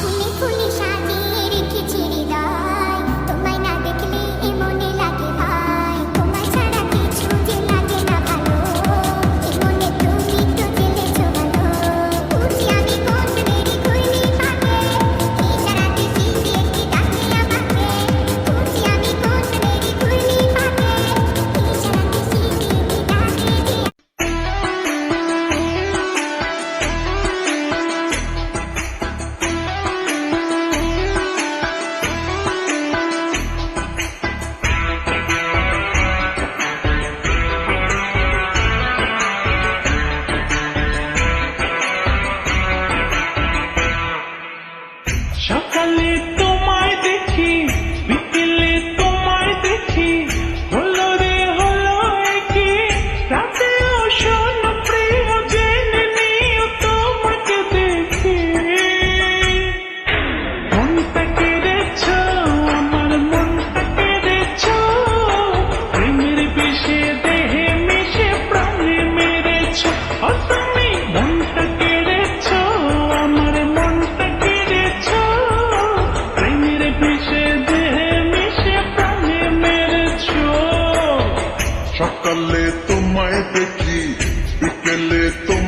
புள்ளி புள்ளி সকালে সকালে তোমায় দেখি বিকেলে তোমায়